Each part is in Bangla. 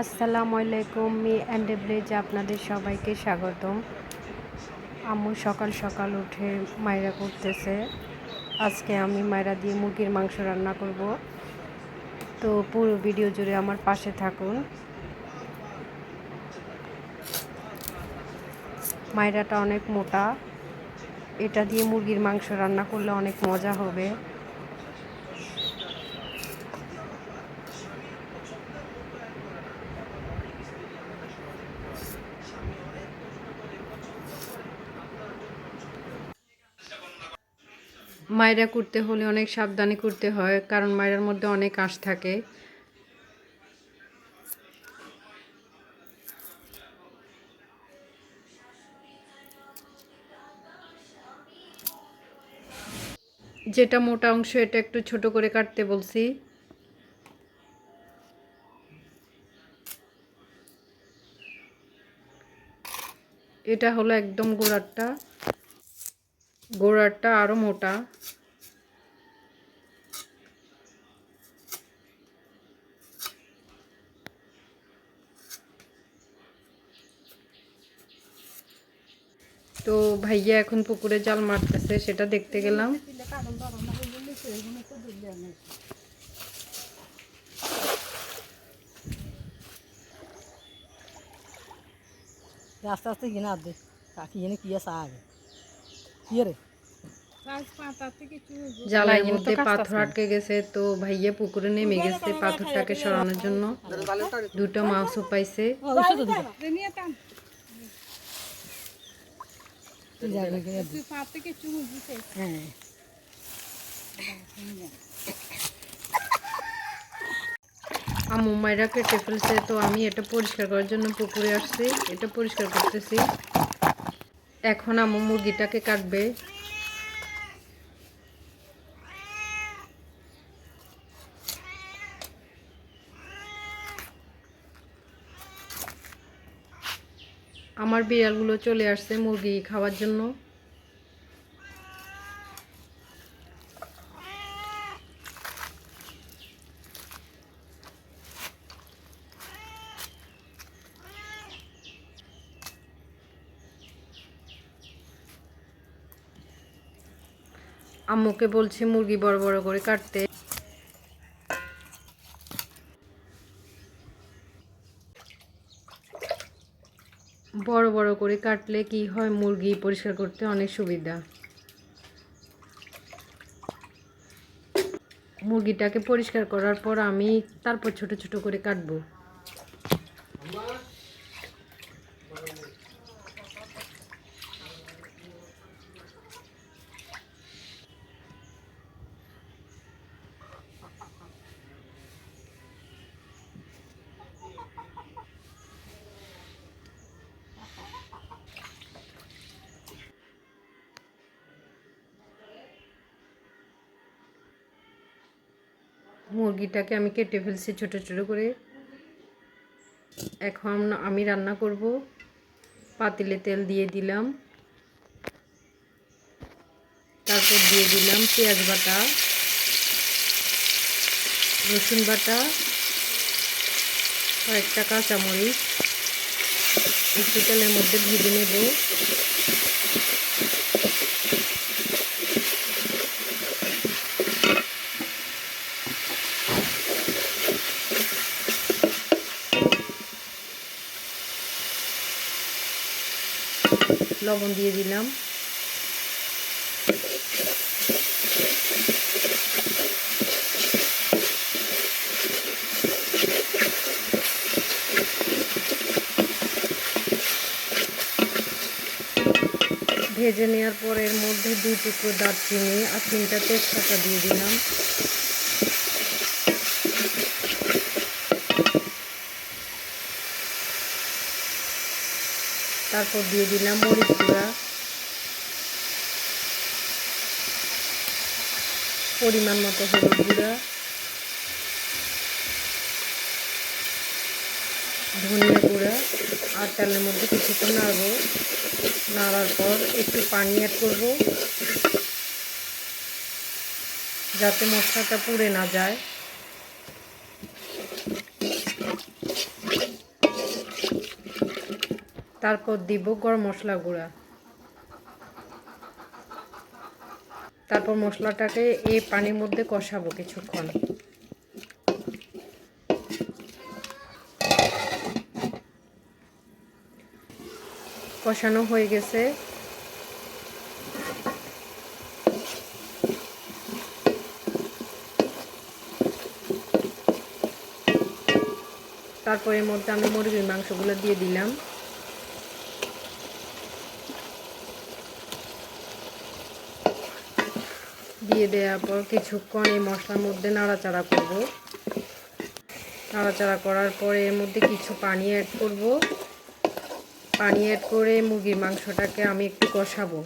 আসসালামু আলাইকুম, মি অ্যান্ড ব্লেজে আপনাদের সবাইকে স্বাগতম। আম্মু সকাল সকাল উঠে মায়রা করতেছে। আজকে আমি মায়রা দিয়ে মুরগির মাংস রান্না করব। তো পুরো ভিডিও জুড়ে আমার পাশে থাকুন। মায়রাটা অনেক মোটা। এটা দিয়ে মুরগির মাংস রান্না করলে অনেক মজা হবে। মায়রা করতে হলে অনেক সাবধানে করতে হয়, কারণ মায়রার মধ্যে অনেক আঁশ থাকে। যেটা মোটা অংশ, এটা একটু ছোট করে কাটতে বলছি। এটা হলো একদম গোড়ারটা। গোড়ারটা আরও মোটা। তো ভাইয়া এখন পুকুরে জাল মারতেছে, সেটা দেখতে গেলাম। আস্তে আস্তে কিনে দে কাকি এনে কি আছে আগে। জালের মধ্যে পাথর আটকে গেছে তো ভাইয়া পুকুরে নেমে গেছে পাথরটাকে সরানোর জন্য। দুটো মাছও পাইছে। হ্যাঁ। আম্মু মায়েরা কেটে ফেলছে তো আমি এটা পরিষ্কার করার জন্য পুকুরে আসছি। এটা পরিষ্কার করতেছি। এখন আমু মুরগিটাকে কাটবে। আমার বিড়ালগুলো চলে আসছে মুরগি খাওয়ার জন্য। আম্মুকে বলছি মুরগি বড় বড় করে কাটতে। বড় বড় করে কাটলে কি হয়, মুরগি পরিষ্কার করতে অনেক সুবিধা। মুরগিটাকে পরিষ্কার করার পর আমি তারপর ছোট ছোট করে কাটবো। মুরগিটাকে আমি কেটে ফেলছি ছোটো ছোটো করে। এখন আমি রান্না করব। পাতিলে তেল দিয়ে দিলাম। তারপর দিয়ে দিলাম পেঁয়াজ বাটা, রসুন বাটা, কয়েকটা কাঁচামরিচ। একটু তেলের মধ্যে ভেজে নেব। লবণ দিয়ে দিলাম। ভেজে নেওয়ার পর এর মধ্যে দুই টুকরো দারচিনি আর তিনটা তেজপাতা দিয়ে দিলাম। তারপর দিয়ে দিলাম মরিচ গুঁড়া। পরিমাণ মতো হলুদ গুঁড়া। ধনিয়া গুঁড়া আর তেলের মধ্যে কিছুক্ষণ নাড়বো। নাড়ার পর একটু পানি অ্যাড করব। যাতে মশলাটা পুড়ে না যায়। তারপর দিব গরম মশলা গুঁড়া। তারপর মশলাটাকে এই পানির মধ্যে কষাবো কিছুক্ষণ। কষানো হয়ে গেছে। তারপর মধ্যে আমি মুরগির মাংসগুলো দিয়ে দিলাম। দিয়ে দেওয়ার পর কিছুক্ষণ এই মশলার মধ্যে নাড়াচাড়া করব। নাড়াচাড়া করার পরে এর মধ্যে কিছু পানি অ্যাড করব। পানি অ্যাড করে মুরগির মাংসটাকে আমি একটু কষাবো।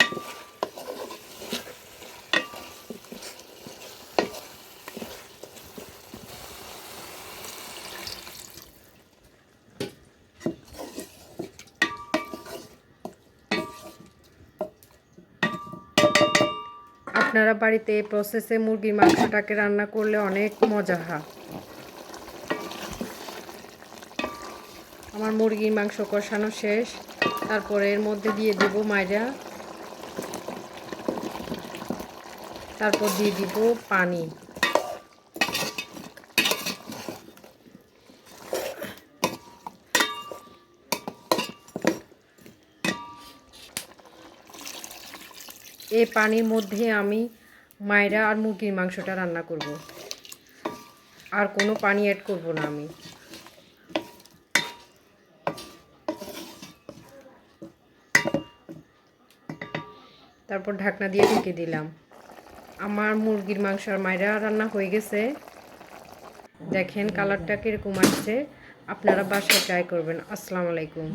আপনারা বাড়িতে এই প্রসেসে মুরগির মাংসটাকে রান্না করলে অনেক মজা হয়। আমার মুরগির মাংস কষানো শেষ। তারপরে এর মধ্যে দিয়ে দেব মায়রা তারপর দিয়ে দিব পানি। এই পানির মধ্যে আমি মায়রা আর মুরগির মাংসটা রান্না করব। আর কোনো পানি অ্যাড করব না আমি। তারপর ঢাকনা দিয়ে ঢেকে দিলাম। আমার মুরগির মাংস আর মায়রা রান্না হয়ে গেছে। দেখেন কালারটা কীরকম আসছে। আপনারা বাসায় ট্রাই করবেন। আসসালামু আলাইকুম।